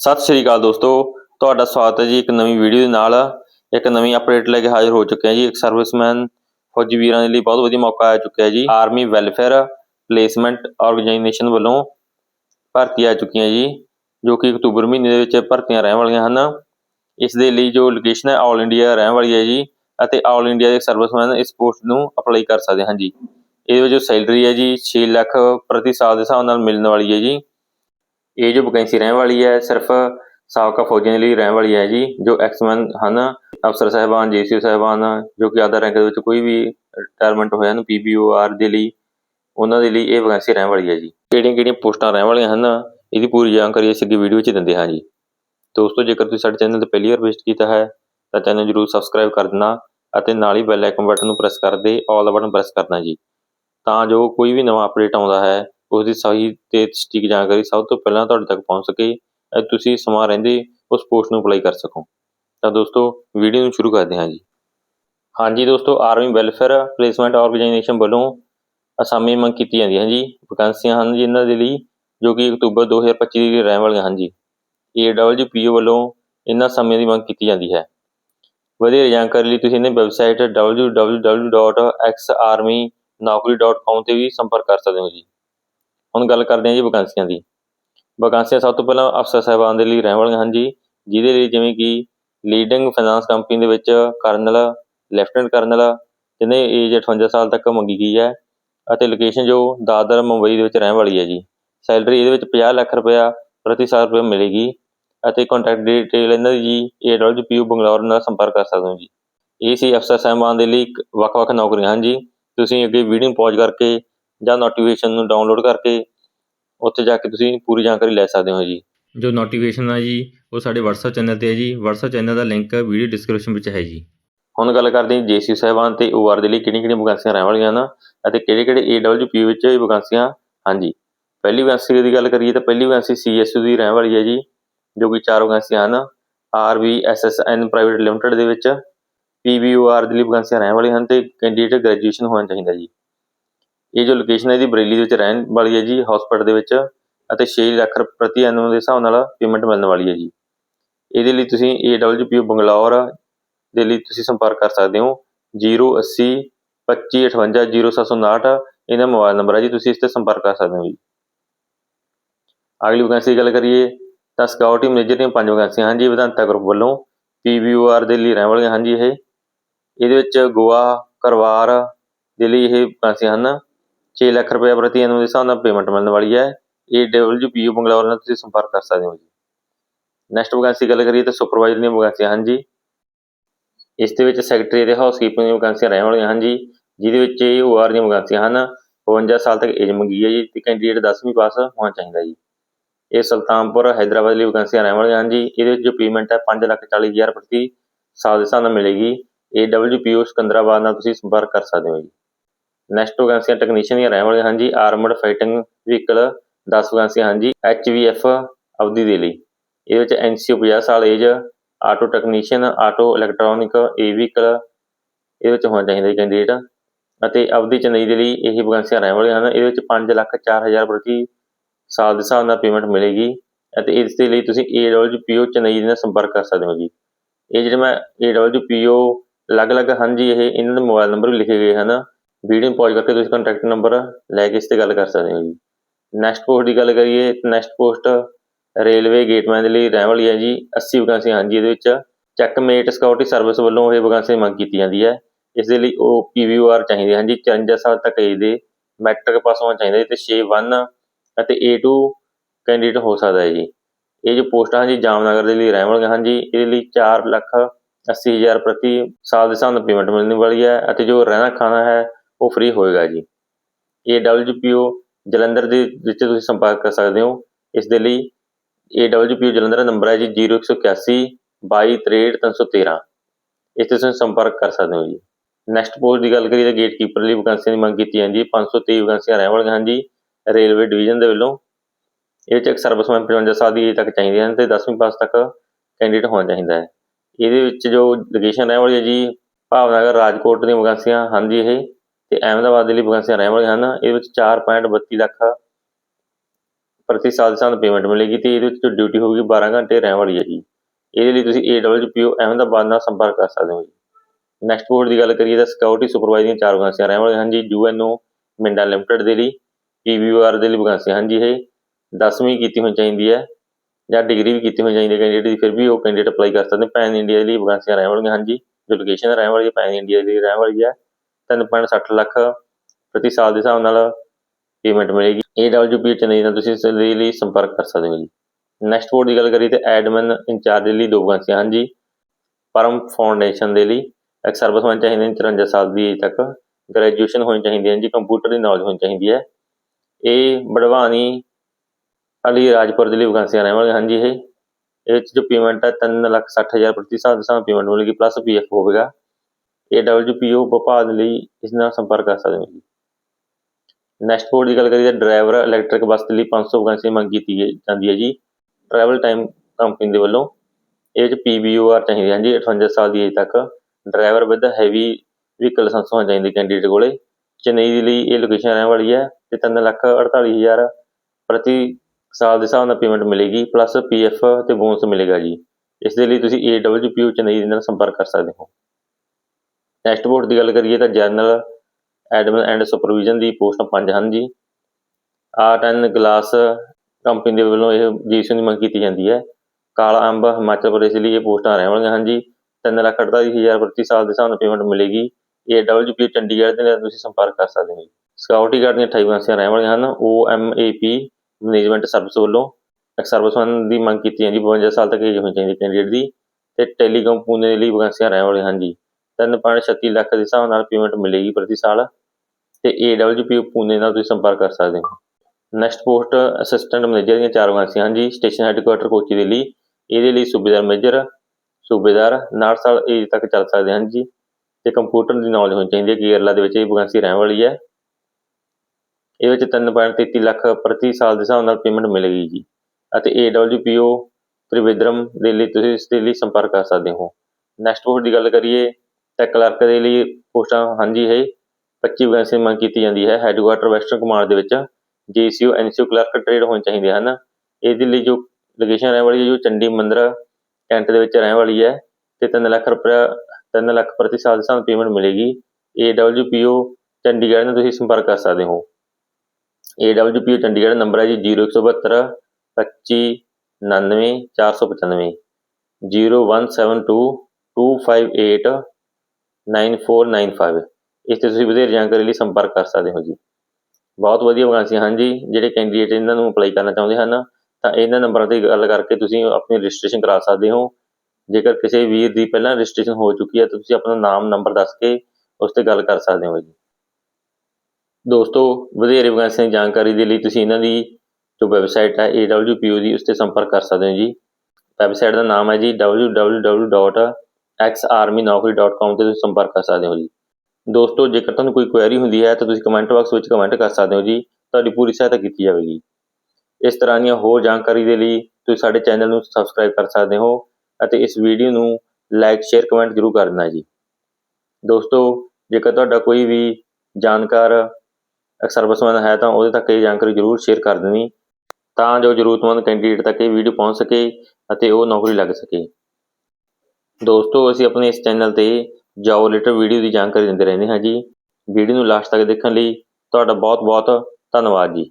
ਸਤਿ ਸ਼੍ਰੀ ਅਕਾਲ ਦੋਸਤੋ, ਤੁਹਾਡਾ ਸਵਾਗਤ ਹੈ ਜੀ ਇੱਕ ਨਵੀਂ ਵੀਡੀਓ ਦੇ ਨਾਲ। ਇੱਕ ਨਵੀਂ ਅਪਡੇਟ ਲੈ ਕੇ ਹਾਜ਼ਰ ਹੋ ਚੁੱਕੇ ਹਾਂ ਜੀ ਇੱਕ ਸਰਵਿਸਮੈਨ ਫੌਜੀ ਵੀਰਾਂ ਦੇ ਲਈ ਬਹੁਤ ਵਧੀਆ ਮੌਕਾ ਆ ਚੁੱਕਿਆ ਹੈ ਜੀ। ਆਰਮੀ ਵੈਲਫੇਅਰ ਪਲੇਸਮੈਂਟ ਆਰਗੇਨਾਈਜੇਸ਼ਨ ਵੱਲੋਂ ਭਰਤੀ ਆ ਚੁੱਕੀਆਂ ਜੀ, ਜੋ ਕਿ ਅਕਤੂਬਰ ਮਹੀਨੇ ਦੇ ਵਿੱਚ ਭਰਤੀਆਂ ਰਹਿਣ ਵਾਲੀਆਂ ਹਨ। ਇਸ ਦੇ ਲਈ ਜੋ ਲੋਕੇਸ਼ਨ ਹੈ ਆਲ ਇੰਡੀਆ ਰਹਿਣ ਵਾਲੀ ਹੈ ਜੀ ਅਤੇ ਆਲ ਇੰਡੀਆ ਦੇ ਸਰਵਿਸਮੈਨ ਇਸ ਪੋਸਟ ਨੂੰ ਅਪਲਾਈ ਕਰ ਸਕਦੇ ਹਨ ਜੀ। ਇਹਦੇ ਵਿੱਚ ਜੋ ਸੈਲਰੀ ਹੈ ਜੀ 6 ਲੱਖ ਪ੍ਰਤੀ ਸਾਲ ਦੇ ਹਿਸਾਬ ਨਾਲ ਮਿਲਣ ਵਾਲੀ ਹੈ ਜੀ। ਇਹ ਜੋ ਵੈਕੈਂਸੀ ਰਹਿਣ ਵਾਲੀ ਹੈ, ਸਿਰਫ ਸਾਬਕਾ ਫੌਜੀਆਂ ਲਈ ਰਹਿਣ ਵਾਲੀ ਹੈ ਜੀ, ਜੋ ਐਕਸਮੈਨ ਹਨ, ਅਫਸਰ ਸਾਹਿਬਾਨ ਜੀਸੀਓ ਸਾਹਿਬਾਨ, ਜੋ ਕਿ ਆਦਾ ਰੈਂਕ ਦੇ ਵਿੱਚ ਕੋਈ ਵੀ ਰਿਟਾਇਰਮੈਂਟ ਹੋਇਆ ਹਨ ਪੀਬੀਓਆਰ ਦੇ ਲਈ, ਉਹਨਾਂ ਦੇ ਲਈ ਇਹ ਵੈਕੈਂਸੀ ਰਹਿਣ ਵਾਲੀ ਹੈ ਜੀ। ਕਿਹੜੀਆਂ ਕਿਹੜੀਆਂ ਪੋਸਟਾਂ ਰਹਿਣ ਵਾਲੀਆਂ ਹਨ, ਇਹਦੀ ਪੂਰੀ ਜਾਣਕਾਰੀ ਅਸੀਂ ਅੱਗੇ ਵੀਡੀਓ ਵਿੱਚ ਦਿੰਦੇ ਹਾਂ ਜੀ। ਦੋਸਤੋ, ਜੇਕਰ ਤੁਸੀਂ ਸਾਡੇ ਚੈਨਲ ਤੇ ਪਹਿਲੀ ਵਾਰ ਵਿਜ਼ਿਟ ਕੀਤਾ ਹੈ, ਤਾਂ ਚੈਨਲ ਜਰੂਰ ਸਬਸਕ੍ਰਾਈਬ ਕਰ ਦੇਣਾ ਅਤੇ ਨਾਲ ਹੀ ਬੈਲ ਆਈਕਨ ਬਟਨ ਨੂੰ ਪ੍ਰੈਸ ਕਰਦੇ ਆਲ ਦਾ ਬਟਨ ਪ੍ਰੈਸ ਕਰਨਾ ਜੀ। ਤਾਂ ਜੋ ਕੋਈ ਵੀ ਨਵਾਂ ਅਪਡੇਟ ਆਉਂਦਾ ਹੈ ਉਸ ਦੀ ਸਹੀ ਤੇ ਸਟੀਕ ਜਾਣਕਾਰੀ ਸਭ ਤੋਂ ਪਹਿਲਾਂ ਤੁਹਾਡੇ ਤੱਕ ਪਹੁੰਚ ਸਕੇ ਅਤੇ ਤੁਸੀਂ ਸਮਾਂ ਰਹਿੰਦੇ ਉਸ ਪੋਸਟ ਨੂੰ ਅਪਲਾਈ ਕਰ ਸਕੋ। ਤਾਂ ਦੋਸਤੋ, ਵੀਡੀਓ ਨੂੰ ਸ਼ੁਰੂ ਕਰਦੇ ਹਾਂ ਜੀ। ਹਾਂਜੀ ਦੋਸਤੋ ਆਰਮੀ ਵੈਲਫੇਅਰ ਪਲੇਸਮੈਂਟ ਆਰਗੇਨਾਈਜੇਸ਼ਨ ਵੱਲੋਂ ਅਸਾਮੀ ਮੰਗ ਕੀਤੀ ਜਾਂਦੀ ਹੈ ਜੀ। ਵੈਕੈਂਸੀਆਂ ਹਨ ਜੀ ਇਹਨਾਂ ਦੇ ਲਈ, ਜੋ ਕਿ ਅਕਤੂਬਰ 2025 ਦੀ ਰਹਿਣ ਵਾਲੀਆਂ ਹਨ ਜੀ। AWPO ਵੱਲੋਂ ਇਹਨਾਂ ਸਮੇਂ ਦੀ ਮੰਗ ਕੀਤੀ ਜਾਂਦੀ ਹੈ। ਵਧੇਰੇ ਜਾਣਕਾਰੀ ਲਈ ਤੁਸੀਂ ਇਹਨਾਂ ਵੈਬਸਾਈਟ www.xarmynaukri.com ਤੇ ਵੀ ਸੰਪਰਕ ਕਰ ਸਕਦੇ ਹੋ ਜੀ। ਹੁਣ ਗੱਲ ਕਰਦੇ ਹਾਂ ਜੀ ਵੈਕੈਂਸੀਆਂ ਦੀ। ਵੈਕੈਂਸੀਆਂ ਸਭ ਤੋਂ ਪਹਿਲਾਂ ਅਫਸਰ ਸਾਹਿਬਾਨ ਦੇ ਲਈ ਰਹਿਣ ਵਾਲੀਆਂ ਹਨ ਜੀ, ਜਿਹਦੇ ਲਈ ਜਿਵੇਂ ਕਿ ਲੀਡਿੰਗ ਫਾਈਨਾਂਸ ਕੰਪਨੀ ਦੇ ਵਿੱਚ ਕਰਨਲ ਲੈਫਟੀਨੈਂਟ ਕਰਨਲ, ਜਿਹਨੇ ਏਜ 58 ਸਾਲ ਤੱਕ ਮੰਗੀ ਗਈ ਹੈ ਅਤੇ ਲੋਕੇਸ਼ਨ ਜੋ ਦਾਦਰ ਮੁੰਬਈ ਦੇ ਵਿੱਚ ਰਹਿਣ ਵਾਲੀ ਹੈ ਜੀ। ਸੈਲਰੀ ਇਹਦੇ ਵਿੱਚ 50 ਲੱਖ ਰੁਪਇਆ ਪ੍ਰਤੀ ਸਾਲ ਰੁਪਏ ਮਿਲੇਗੀ ਅਤੇ ਕੰਟੈਕਟ ਡਿਟੇਲ ਇਹਨਾਂ ਦੀ ਜੀ AWPU ਬੰਗਲੌਰ ਨਾਲ ਸੰਪਰਕ ਕਰ ਸਕਦੇ ਹੋ ਜੀ। ਇਹ ਸੀ ਅਫਸਰ ਸਾਹਿਬਾਨ ਦੇ ਲਈ ਇੱਕ ਵੱਖ-ਵੱਖ ਨੌਕਰੀਆਂ ਹਨ ਜੀ। ਤੁਸੀਂ ਅੱਗੇ ਵੀਡੀਓ ਨੂੰ ਪੌਜ਼ ਕਰਕੇ ਜਾਂ ਨੋਟੀਫਿਕੇਸ਼ਨ ਨੂੰ ਡਾਊਨਲੋਡ ਕਰਕੇ ਉੱਥੇ ਜਾ ਕੇ ਤੁਸੀਂ ਪੂਰੀ ਜਾਣਕਾਰੀ ਲੈ ਸਕਦੇ ਹੋ ਜੀ। ਜੋ ਨੋਟੀਫਿਕੇਸ਼ਨ ਹੈ ਜੀ ਉਹ ਸਾਡੇ WhatsApp ਚੈਨਲ ਤੇ ਹੈ ਜੀ। WhatsApp ਚੈਨਲ ਦਾ ਲਿੰਕ ਵੀਡੀਓ ਡਿਸਕ੍ਰਿਪਸ਼ਨ ਵਿੱਚ ਹੈ ਜੀ। ਹੁਣ ਗੱਲ ਕਰਦੇ ਹਾਂ ਜੇਸੀ ਸਾਹਿਬਾਨ ਤੇ OR ਦੇ ਲਈ ਕਿਹੜੀਆਂ-ਕਿਹੜੀਆਂ ਵੈਕੈਂਸੀਆਂ ਰਹਿਣ ਵਾਲੀਆਂ ਹਨ ਅਤੇ ਕਿਹੜੇ-ਕਿਹੜੇ AWPU ਵਿੱਚ ਇਹ ਵੈਕੈਂਸੀਆਂ ਹਨ ਜੀ ਪਹਿਲੀ ਵੈਕੈਂਸੀ ਦੀ ਗੱਲ ਕਰੀਏ ਤਾਂ ਪਹਿਲੀ ਵੈਕੈਂਸੀ CSU ਦੀ ਰਹਿਣ ਵਾਲੀ ਹੈ ਜੀ ਜੋ ਕਿ ਚਾਰ ਵੈਕੈਂਸੀਆਂ ਹਨ। RVSSN ਪ੍ਰਾਈਵੇਟ ਲਿਮਟਿਡ ਦੇ ਵਿੱਚ PBOR ਦੇ ਲਈ ਵੈਕੈਂਸੀਆਂ ਰਹਿਣ ਵਾਲੀਆਂ ਹਨ ਤੇ ਕੈਂਡੀਡੇਟ ਗ੍ਰੈਜੂਏਸ਼ਨ ਹੋਣਾ ਚਾਹੀਦਾ ਜੀ। ਇਹ ਜੋ ਲੋਕੇਸ਼ਨ ਹੈ ਇਹਦੀ ਬਰੇਲੀ ਦੇ ਵਿੱਚ ਰਹਿਣ ਵਾਲੀ ਹੈ ਜੀ ਹਸਪੀਟਲ ਦੇ ਵਿੱਚ ਅਤੇ 6 ਲੱਖ ਰੁਪਏ ਪ੍ਰਤੀ ਐਨਮ ਦੇ ਹਿਸਾਬ ਨਾਲ ਪੇਮੈਂਟ ਮਿਲਣ ਵਾਲੀ ਹੈ ਜੀ। ਇਹਦੇ ਲਈ ਤੁਸੀਂ AWPU ਬੰਗਲੌਰ ਦੇ ਲਈ ਤੁਸੀਂ ਸੰਪਰਕ ਕਰ ਸਕਦੇ ਹੋ। 080 2558 0759 ਇਹਦਾ ਮੋਬਾਈਲ ਨੰਬਰ ਹੈ ਜੀ, ਤੁਸੀਂ ਇਸ ਤੇ ਸੰਪਰਕ ਕਰ ਸਕਦੇ ਹੋ ਜੀ। ਅਗਲੀ ਵੈਕੈਂਸੀ ਦੀ ਗੱਲ ਕਰੀਏ ਤਾਂ ਸਿਕਿਉਰਿਟੀ ਮੈਨੇਜਰ ਦੀਆਂ ਪੰਜ ਵੈਕੈਂਸੀਆਂ ਹਨ ਜੀ, ਵਿਧਾਨਤਾ ਗਰੁੱਪ ਵੱਲੋਂ PBOR ਦੇ ਲਈ ਰਹਿਣ ਵਾਲੀਆਂ ਹਨ ਜੀ ਇਹ। ਇਹਦੇ ਵਿੱਚ ਗੋਆ, ਕਰਵਾਰ ਦੇ ਲਈ ਇਹ ਵੈਕੈਂਸੀਆਂ ਹਨ। 6 ਲੱਖ ਰੁਪਏ ਪ੍ਰਤੀ ਐਨਮ ਦੇ ਹਿਸਾਬ ਨਾਲ ਪੇਮੈਂਟ ਮਿਲਣ ਵਾਲੀ ਹੈ। AWPU ਬੰਗਲੌਰ ਨਾਲ ਤੁਸੀਂ ਸੰਪਰਕ ਕਰ ਸਕਦੇ ਹੋ ਜੀ। ਨੈਕਸਟ ਵੈਕੈਂਸੀ ਗੱਲ ਕਰੀਏ ਤਾਂ ਸੁਪਰਵਾਈਜ਼ਰ ਦੀਆਂ ਵੈਕੈਂਸੀਆਂ ਹਨ ਜੀ ਇਸ ਦੇ ਵਿੱਚ ਸੈਕਟਰੀ ਅਤੇ ਹਾਊਸਕੀਪਿੰਗ ਦੀਆਂ ਵੈਕੈਂਸੀਆਂ ਰਹਿਣ ਵਾਲੀਆਂ ਹਨ ਜੀ ਜਿਹਦੇ ਵਿੱਚ ਇਹ OR ਦੀਆਂ ਵੈਕੈਂਸੀਆਂ ਹਨ। 52 ਸਾਲ ਤੱਕ ਏਜ ਮੰਗੀ ਹੈ ਜੀ ਤੇ ਕੈਂਡੀਡੇਟ 10ਵੀਂ ਪਾਸ ਹੋਣਾ ਚਾਹੀਦਾ ਜੀ। ਇਹ ਸੁਲਤਾਨਪੁਰ, ਹੈਦਰਾਬਾਦ ਲਈ ਵੈਕੈਂਸੀਆਂ ਰਹਿਣ ਵਾਲੀਆਂ ਹਨ ਜੀ ਇਹਦੇ ਵਿੱਚ ਜੋ ਪੇਮੈਂਟ ਹੈ 5 ਲੱਖ 40 ਹਜ਼ਾਰ ਪ੍ਰਤੀ ਸਾਲ ਦੇ ਹਿਸਾਬ ਨਾਲ ਮਿਲੇਗੀ। AWPO ਸਿਕੰਦਰਾਬਾਦ ਨਾਲ ਤੁਸੀਂ ਸੰਪਰਕ ਕਰ ਸਕਦੇ ਹੋ ਜੀ। ਨੈਕਸਟ ਵੈਕੈਂਸੀਆਂ ਟੈਕਨੀਸ਼ੀਅਨ ਦੀਆਂ ਰਹਿਣ ਵਾਲੀਆਂ ਹਨ ਜੀ ਆਰਮਡ ਫਾਈਟਿੰਗ ਵਹੀਕਲ 10 ਵੈਕੈਂਸੀਆਂ ਹਨ ਜੀ HVF ਅਵਧੀ ਦੇ ਲਈ। ਇਹਦੇ ਵਿੱਚ NCO 50 ਸਾਲ age auto technician auto electronic a vehicle ਇਹਦੇ ਵਿੱਚ ਹੋਣਾ ਚਾਹੀਦਾ ਜੀ ਕੈਂਡੀਡੇਟ ਅਤੇ ਅਵਧੀ ਚੇਨਈ ਦੇ ਲਈ ਇਹ ਵੈਕੈਂਸੀਆਂ ਰਹਿਣ ਵਾਲੀਆਂ ਹਨ। ਇਹਦੇ ਵਿੱਚ 5 ਲੱਖ 4000 ਪ੍ਰਤੀ ਸਾਲ ਦੇ ਹਿਸਾਬ ਨਾਲ ਪੇਮੈਂਟ ਮਿਲੇਗੀ। ਅਤੇ ਇਸ ਦੇ ਲਈ ਤੁਸੀਂ AWPO ਚੇਨਈ ਦੇ ਨਾਲ ਸੰਪਰਕ ਕਰ ਸਕਦੇ ਹੋ ਜੀ। ਇਹ ਜਿਹੜੇ ਮੈਂ AWPO ਅਲੱਗ-ਅਲੱਗ ਹਨ ਜੀ ਇਹ ਇਹਨਾਂ ਦੇ ਮੋਬਾਈਲ ਨੰਬਰ ਵੀ ਲਿਖੇ ਗਏ ਹਨ। ਵੀਡੀਓ ਪੌਜ਼ ਕਰਕੇ ਤੁਸੀਂ ਕੰਟੈਕਟ ਨੰਬਰ ਲੈ ਕੇ ਇਸ ਤੇ ਗੱਲ ਕਰ ਸਕਦੇ ਹੋ ਜੀ। ਨੈਕਸਟ ਪੋਸਟ ਦੀ ਗੱਲ ਕਰੀਏ ਨੈਕਸਟ ਪੋਸਟ ਰੇਲਵੇ ਗੇਟਮੈਨ ਦੇ ਲਈ ਰਹਿਣ ਵਾਲੀ ਹੈ ਜੀ 80 ਵੈਕੈਂਸੀਆਂ ਹਾਂਜੀ, ਇਹਦੇ ਵਿੱਚ ਚੈੱਕਮੇਟ ਸਿਕਿਉਰਿਟੀ ਸਰਵਿਸ ਵੱਲੋਂ ਇਹ ਵੈਕੈਂਸੀ ਮੰਗ ਕੀਤੀ ਜਾਂਦੀ ਹੈ। ਇਸ ਦੇ ਲਈ ਉਹ ਪੀਵੀਆਰ ਚਾਹੀਦੇ ਹਨ ਜੀ 54 ਸਾਲ ਤੱਕ ਏਜ ਦੇ ਮੈਟ੍ਰਿਕ ਪਾਸ ਹੋਣਾ ਚਾਹੀਦਾ ਜੀ ਤੇ 6-1 ਅਤੇ A2 ਕੈਂਡੀਡੇਟ ਹੋ ਸਕਦਾ ਹੈ ਜੀ। ਇਹ ਜੋ ਪੋਸਟਾਂ ਹਨ ਜੀ ਜਾਮਨਗਰ ਦੇ ਲਈ ਰਹਿਣ ਵਾਲੀਆਂ ਹਨ ਜੀ ਇਹਦੇ ਲਈ 4 ਲੱਖ 80 ਹਜ਼ਾਰ ਪ੍ਰਤੀ ਸਾਲ ਦੇ ਹਿਸਾਬ ਨਾਲ ਪੇਮੈਂਟ ਮਿਲਣ ਵਾਲੀ ਹੈ ਅਤੇ ਜੋ ਰਹਿਣਾ ਖਾਣਾ ਹੈ ਉਹ ਫ੍ਰੀ ਹੋਏਗਾ ਜੀ। AWPO ਜਲੰਧਰ ਦੇ ਵਿੱਚ ਤੁਸੀਂ ਸੰਪਰਕ ਕਰ ਸਕਦੇ ਹੋ। ਇਸ ਦੇ ਲਈ AWPO ਜਲੰਧਰ ਦਾ ਨੰਬਰ ਹੈ ਜੀ 0181 226313 ਇਸ ਤੇ ਤੁਸੀਂ ਸੰਪਰਕ ਕਰ ਸਕਦੇ ਹੋ ਜੀ। ਨੈਕਸਟ ਪੋਸਟ ਦੀ ਗੱਲ ਕਰੀਏ ਤਾਂ ਗੇਟ ਕੀਪਰ ਲਈ ਵੈਕੈਂਸੀਆਂ ਦੀ ਮੰਗ ਕੀਤੀ ਜਾਂਦੀ ਹੈ। 523 ਵੈਕੈਂਸੀਆਂ ਰਹਿਣ ਵਾਲੀਆਂ ਹਨ ਜੀ। ਰੇਲਵੇ ਡਿਵੀਜ਼ਨ ਦੇ ਵੱਲੋਂ। ਇਹ 'ਚ ਇੱਕ ਸਰਵਿਸਮੈਨ 55 ਸਾਲ ਦੀ ਏਜ ਤੱਕ ਚਾਹੀਦੇ ਹਨ ਤੇ 10ਵੀਂ ਪਾਸ ਤੱਕ ਕੈਂਡੀਡੇਟ ਹੋਣਾ ਚਾਹੀਦਾ ਹੈ। ਇਹਦੇ ਵਿੱਚ ਜੋ ਲੋਕੇਸ਼ਨ ਰਹਿਣ ਵਾਲੀ ਹੈ ਜੀ, ਭਾਵਨਗਰ, ਰਾਜਕੋਟ ਦੀਆਂ ਵੈਕੈਂਸੀਆਂ ਹਨ ਜੀ ਇਹ। ਤੇ ਅਹਿਮਦਾਬਾਦ ਦੇ ਲਈ ਵੈਕੈਂਸੀਆਂ ਰਹਿਣ ਵਾਲੀਆਂ ਹਨ। ਇਹਦੇ ਵਿੱਚ 4.32 ਲੱਖ ਪ੍ਰਤੀ ਸਾਲ ਸਾਨੂੰ ਪੇਮੈਂਟ ਮਿਲੇਗੀ ਤੇ ਇਹਦੇ ਵਿੱਚ ਡਿਊਟੀ ਹੋਊਗੀ 12 ਘੰਟੇ ਰਹਿਣ ਵਾਲੀ ਹੈ ਜੀ। ਇਹਦੇ ਲਈ ਤੁਸੀਂ AWPO ਅਹਿਮਦਾਬਾਦ ਨਾਲ ਸੰਪਰਕ ਕਰ ਸਕਦੇ ਹੋ ਜੀ। ਨੈਕਸਟ ਪੋਸਟ ਦੀ ਗੱਲ ਕਰੀਏ ਤਾਂ ਸਿਕਿਉਰਿਟੀ ਸੁਪਰਵਾਈਜ਼ਰ ਚਾਰ ਵੈਕੈਂਸੀਆਂ ਰਹਿਣ ਵਾਲੀਆਂ ਹਨ ਜੀ। ਯੂਐਨਓ ਮਿੰਡਾ ਲਿਮਟਿਡ ਦੇ ਲਈ ਪੀਵੀਆਰ ਦੇ ਲਈ ਵੈਕੈਂਸੀ ਹਨ ਜੀ ਇਹ 10ਵੀਂ ਕੀਤੀ ਹੋਣੀ ਚਾਹੀਦੀ ਹੈ ਜਾਂ ਡਿਗਰੀ ਵੀ ਕੀਤੀ ਹੋਣੀ ਚਾਹੀਦੀ ਹੈ ਕੈਂਡੀਡੇਟ ਦੀ, ਫਿਰ ਵੀ ਉਹ ਕੈਂਡੀਡੇਟ ਅਪਲਾਈ ਕਰ ਸਕਦੇ ਪੈਨ ਇੰਡੀਆ ਦੇ ਲਈ ਵੈਕੈਂਸੀਆਂ ਰਹਿਣ ਵਾਲੀਆਂ ਹਨ ਜੀ। ਜੋ ਲੋਕੇਸ਼ਨ ਰਹਿਣ ਵਾਲੀ ਹੈ ਪੈਨ ਇੰਡੀਆ ਦੀ ਰਹਿਣ ਵਾਲੀ ਹੈ। 3.60 ਲੱਖ ਪ੍ਰਤੀ ਸਾਲ ਦੇ ਹਿਸਾਬ ਨਾਲ ਪੇਮੈਂਟ ਮਿਲੇਗੀ। AWP ਚੇਨਈ ਨਾਲ ਤੁਸੀਂ ਇਸ ਦੇ ਲਈ ਸੰਪਰਕ ਕਰ ਸਕਦੇ ਹੋ ਜੀ। ਨੈਕਸਟ ਬੋਰਡ ਦੀ ਗੱਲ ਕਰੀਏ ਤੇ ਐਡਮਿਨ ਇੰਚਾਰਜ ਦੇ ਲਈ ਦੋ ਵੈਕੈਂਸੀਆਂ ਹਨ ਜੀ। ਪਰਮ ਫਾਊਂਡੇਸ਼ਨ ਦੇ ਲਈ ਇੱਕ ਸਰਵਿਸਮੈਨ ਚਾਹੀਦੇ ਨੇ 53 ਸਾਲ ਦੀ ਏਜ ਤੱਕ। ਗ੍ਰੈਜੂਏਸ਼ਨ ਹੋਣੀ ਚਾਹੀਦੀ ਹੈ ਜੀ ਕੰਪਿਊਟਰ ਦੀ ਨੌਲੇਜ ਹੋਣੀ ਚਾਹੀਦੀ ਹੈ। ਇਹ ਬੜਵਾਨੀ ਅਲੀ ਰਾਜਪੁਰ ਦੇ ਲਈ ਵਕੈਂਸੀਆਂ ਰਹਿਣ ਵਾਲੀਆਂ ਹਨ ਜੀ ਇਹ। ਇਹ ਵਿੱਚ ਜੋ ਪੇਮੈਂਟ ਹੈ 360000 ਪ੍ਰਤੀ ਸਾਲ ਦੇ ਹਿਸਾਬ ਪੇਮੈਂਟ ਮਿਲੇਗੀ ਪਲੱਸ ਪੀਐਫ ਹੋਵੇਗਾ। AWPO ਵਿਭਾਗ ਦੇ ਲਈ ਇਸ ਨਾਲ ਸੰਪਰਕ ਕਰ ਸਕਦੇ ਹੋ ਜੀ। ਨੈਕਸਟ ਪੋਸਟ ਦੀ ਗੱਲ ਕਰੀਏ ਤਾਂ ਡਰਾਈਵਰ ਇਲੈਕਟ੍ਰਿਕ ਬੱਸ ਦੇ ਲਈ 500 ਵੈਕੈਂਸੀ ਮੰਗ ਕੀਤੀ ਗਈ- ਜਾਂਦੀ ਹੈ ਜੀ। ਟਰੈਵਲ ਟਾਈਮ ਕੰਪਨੀ ਦੇ ਵੱਲੋਂ ਇਹ ਵਿੱਚ PBOR ਚਾਹੀਦੀ ਹੈ ਜੀ 58 ਸਾਲ ਦੀ ਏਜ ਤੱਕ। Driver with heavy vehicle licence ਹੋਣਾ ਚਾਹੀਦਾ ਕੈਂਡੀਡੇਟ ਕੋਲੇ। ਚੇਨਈ ਦੇ ਲਈ ਇਹ ਲੋਕੇਸ਼ਨ ਰਹਿਣ ਵਾਲੀ ਹੈ ਤੇ 3 ਲੱਖ 48000 ਪ੍ਰਤੀ ਸਾਲ ਦੇ ਹਿਸਾਬ ਨਾਲ ਪੇਮੈਂਟ ਮਿਲੇਗੀ ਪਲੱਸ ਪੀਐਫ ਤੇ ਬੋਨਸ ਮਿਲੇਗਾ ਜੀ। ਇਸ ਦੇ ਲਈ ਤੁਸੀਂ AWPO ਚੇਨਈ ਦੇ ਨਾਲ ਸੰਪਰਕ ਕਰ ਸਕਦੇ ਹੋ। ਨੈਕਸਟ ਬੋਰਡ ਦੀ ਗੱਲ ਕਰੀਏ ਤਾਂ ਜਨਰਲ ਐਡਮਿਨ ਐਂਡ ਸੁਪਰਵਿਜ਼ਨ ਦੀ ਪੋਸਟਾਂ ਪੰਜ ਹਨ ਜੀ। ਆਰਟ ਐਂਡ ਗਲਾਸ ਕੰਪਨੀ ਦੇ ਵੱਲੋਂ ਇਹ ਜੀਸੀ ਦੀ ਮੰਗ ਕੀਤੀ ਜਾਂਦੀ ਹੈ। ਕਾਲਾ ਅੰਬ ਹਿਮਾਚਲ ਪ੍ਰਦੇਸ਼ ਲਈ ਇਹ ਪੋਸਟਾਂ ਰਹਿਣ ਵਾਲੀਆਂ ਹਨ ਜੀ। ਤਿੰਨ ਲੱਖ ਅੜਤਾਲੀ ਹਜ਼ਾਰ ਪ੍ਰਤੀ ਸਾਲ ਦੇ ਹਿਸਾਬ ਨਾਲ ਪੇਮੈਂਟ ਮਿਲੇਗੀ। ਇਹ ਡਬਲਯੂਪੀ ਚੰਡੀਗੜ੍ਹ ਦੇ ਨਾਲ ਤੁਸੀਂ ਸੰਪਰਕ ਕਰ ਸਕਦੇ ਹੋ ਸਿਕਿਉਰਿਟੀ ਗਾਰਡ ਦੀਆਂ 28 ਵੈਕੈਂਸੀਆਂ ਰਹਿਣ ਵਾਲੀਆਂ ਹਨ। ਓਐਮਏਪੀ ਮੈਨੇਜਮੈਂਟ ਸਰਵਿਸ ਵੱਲੋਂ ਇੱਕ ਸਰਵਿਸਮੈਨ ਦੀ ਮੰਗ ਕੀਤੀ ਜਾਂਦੀ 52 ਸਾਲ ਤੱਕ ਏਜ ਹੋਣੀ ਚਾਹੀਦੀ ਕੈਂਡੀਡੇਟ ਦੀ। ਤੇ ਟੈਲੀਕਾਮ ਪੂਨੇ ਲਈ ਵੈਕੈਂਸੀਆਂ ਰਹਿਣ ਵਾਲੀਆਂ ਹਨ ਜੀ। 3.36 ਲੱਖ ਦੇ ਹਿਸਾਬ ਨਾਲ ਪੇਮੈਂਟ ਮਿਲੇਗੀ ਪ੍ਰਤੀ ਸਾਲ ਤੇ AWP ਪੂਨੇ ਨਾਲ ਤੁਸੀਂ ਸੰਪਰਕ ਕਰ ਸਕਦੇ ਹੋ। ਨੈਕਸਟ ਪੋਸਟ ਅਸਿਸਟੈਂਟ ਮੈਨੇਜਰ ਦੀਆਂ ਚਾਰ ਵੈਕੈਂਸੀਆਂ ਹਨ ਜੀ ਸਟੇਸ਼ਨ ਹੈੱਡਕੁਆਟਰ ਕੋਚੀ ਦੇ ਲਈ। ਇਹਦੇ ਲਈ ਸੂਬੇਦਾਰ ਮੇਜਰ, ਸੂਬੇਦਾਰ 59 ਸਾਲ ਏਜ ਤੱਕ ਚੱਲ ਸਕਦੇ ਹਨ ਜੀ। ਤੇ ਕੰਪਿਊਟਰ ਦੀ ਨੌਲੇਜ ਹੋਣੀ ਚਾਹੀਦੀ ਹੈ ਕੇਰਲਾ ਦੇ ਵਿੱਚ ਇਹ ਵੈਕੈਂਸੀ ਰਹਿਣ ਵਾਲੀ ਹੈ। ਇਹ ਵਿੱਚ 3.33 ਲੱਖ ਪ੍ਰਤੀ ਸਾਲ ਦੇ ਹਿਸਾਬ ਨਾਲ ਪੇਮੈਂਟ ਮਿਲੇਗੀ ਜੀ। ਅਤੇ AWPO ਤ੍ਰਿਵੇਂਦਰਮ ਦੇ ਲਈ ਤੁਸੀਂ ਇਸ ਦੇ ਲਈ ਸੰਪਰਕ ਕਰ ਸਕਦੇ ਹੋ। ਨੈਕਸਟ ਪੋਸਟ ਦੀ ਗੱਲ ਕਰੀਏ ਤਾਂ ਕਲਰਕ ਦੇ ਲਈ ਪੋਸਟਾਂ, ਹਾਂਜੀ ਜੀ ਇਹ 25 ਵੈਕੈਂਸੀ ਮੰਗ ਕੀਤੀ ਜਾਂਦੀ ਹੈ ਹੈੱਡਕੁਆਟਰ ਵੈਸਟਰਨ ਕਮਾਂਡ ਦੇ ਵਿੱਚ ਜੀਸੀਯੂ ਐਨਸੀਯੂ ਕਲਰਕ ਟ੍ਰੇਡ ਹੋਣੇ ਚਾਹੀਦੇ ਹਨ। ਇਹਦੇ ਲਈ ਜੋ ਲੋਕੇਸ਼ਨ ਰਹਿਣ ਵਾਲੀ ਹੈ, ਜੋ ਚੰਡੀ ਮੰਦਰ ਕੈਂਟ ਦੇ ਵਿੱਚ ਰਹਿਣ ਵਾਲੀ ਹੈ, ਤੇ 3 ਲੱਖ ਰੁਪਏ 3 ਲੱਖ ਪ੍ਰਤੀ ਸਾਲ ਦੀ ਸਾਨੂੰ ਪੇਮੈਂਟ ਮਿਲੇਗੀ। AWPO ਚੰਡੀਗੜ੍ਹ ਨਾਲ ਤੁਸੀਂ ਸੰਪਰਕ ਕਰ ਸਕਦੇ ਹੋ। AWPO ਚੰਡੀਗੜ੍ਹ ਨੰਬਰ ਹੈ ਜੀ 0172 25 99 495 0172 258 9495 ਇਸ ਤੇ ਤੁਸੀਂ ਵਧੇਰੇ ਜਾਣਕਾਰੀ ਲਈ ਸੰਪਰਕ ਕਰ ਸਕਦੇ ਹੋ ਜੀ। ਬਹੁਤ ਵਧੀਆ ਵੈਕੈਂਸੀਆਂ ਹਨ ਜੀ ਜਿਹੜੇ ਕੈਂਡੀਡੇਟ ਇਹਨਾਂ ਨੂੰ ਅਪਲਾਈ ਕਰਨਾ ਚਾਹੁੰਦੇ ਹਨ, ਤਾਂ ਇਹਨਾਂ ਨੰਬਰਾਂ ਤੇ ਗੱਲ ਕਰਕੇ ਤੁਸੀਂ ਆਪਣੀ ਰਜਿਸਟ੍ਰੇਸ਼ਨ ਕਰਾ ਸਕਦੇ ਹੋ। ਜੇਕਰ ਕਿਸੇ ਵੀਰ ਦੀ ਪਹਿਲਾਂ ਰਜਿਸਟ੍ਰੇਸ਼ਨ ਹੋ ਚੁੱਕੀ ਹੈ, ਤਾਂ ਤੁਸੀਂ ਆਪਣਾ ਨਾਮ, ਨੰਬਰ ਦੱਸ ਕੇ ਉਸ ਤੇ ਗੱਲ ਕਰ ਸਕਦੇ ਹੋ ਜੀ। ਦੋਸਤੋ, ਵਧੇਰੇ ਵੈਕੈਂਸੀਆਂ ਦੀ ਜਾਣਕਾਰੀ ਦੇ ਲਈ ਤੁਸੀਂ ਇਹਨਾਂ ਦੀ ਜੋ ਵੈਬਸਾਈਟ ਹੈ AWPO ਦੀ, ਉਸ ਤੇ ਸੰਪਰਕ ਕਰ ਸਕਦੇ ਹੋ ਜੀ। ਵੈਬਸਾਈਟ ਦਾ ਨਾਮ ਹੈ ਜੀ www.xarmynaukri.com ਤੇ ਤੁਸੀਂ ਸੰਪਰਕ ਕਰ ਸਕਦੇ ਹੋ ਜੀ। ਦੋਸਤੋ, ਜੇਕਰ ਤੁਹਾਨੂੰ ਕੋਈ ਕੁਐਰੀ ਹੁੰਦੀ ਹੈ ਤਾਂ ਤੁਸੀਂ ਕਮੈਂਟ ਬਾਕਸ ਵਿੱਚ ਕਮੈਂਟ ਕਰ ਸਕਦੇ ਹੋ ਜੀ। ਤੁਹਾਡੀ ਪੂਰੀ ਸਹਾਇਤਾ ਕੀਤੀ ਜਾਵੇਗੀ। ਇਸ ਤਰ੍ਹਾਂ ਦੀਆਂ ਹੋਰ ਜਾਣਕਾਰੀ ਦੇ ਲਈ ਤੁਸੀਂ ਸਾਡੇ ਚੈਨਲ ਨੂੰ ਸਬਸਕ੍ਰਾਈਬ ਕਰ ਸਕਦੇ ਹੋ ਅਤੇ ਇਸ ਵੀਡੀਓ ਨੂੰ ਲਾਈਕ ਸ਼ੇਅਰ ਕਮੈਂਟ ਜ਼ਰੂਰ ਕਰ ਦੇਣਾ ਜੀ। ਦੋਸਤੋ, ਜੇਕਰ ਤੁਹਾਡਾ ਕੋਈ ਵੀ ਜਾਣਕਾਰ ਸਰਵਿਸਮੈਨ ਹੈ ਤਾਂ ਉਹਦੇ ਤੱਕ ਇਹ ਜਾਣਕਾਰੀ ਜ਼ਰੂਰ ਸ਼ੇਅਰ ਕਰ ਦੇਣੀ। ਤਾਂ ਜੋ ਜ਼ਰੂਰਤਮੰਦ ਕੈਂਡੀਡੇਟ ਤੱਕ ਇਹ ਵੀਡੀਓ ਪਹੁੰਚ ਸਕੇ ਅਤੇ ਉਹ ਨੌਕਰੀ ਲੱਗ ਸਕੇ। ਦੋਸਤੋ, ਅਸੀਂ ਆਪਣੇ ਇਸ ਚੈਨਲ ਤੇ ਜੌਬ ਰਿਲੇਟਡ ਵੀਡੀਓ ਦੀ ਜਾਣਕਾਰੀ ਦਿੰਦੇ ਰਹਿੰਦੇ ਹਾਂ ਜੀ। ਵੀਡੀਓ ਨੂੰ ਲਾਸਟ ਤੱਕ ਦੇਖਣ ਲਈ ਤੁਹਾਡਾ ਬਹੁਤ ਬਹੁਤ ਧੰਨਵਾਦ ਜੀ।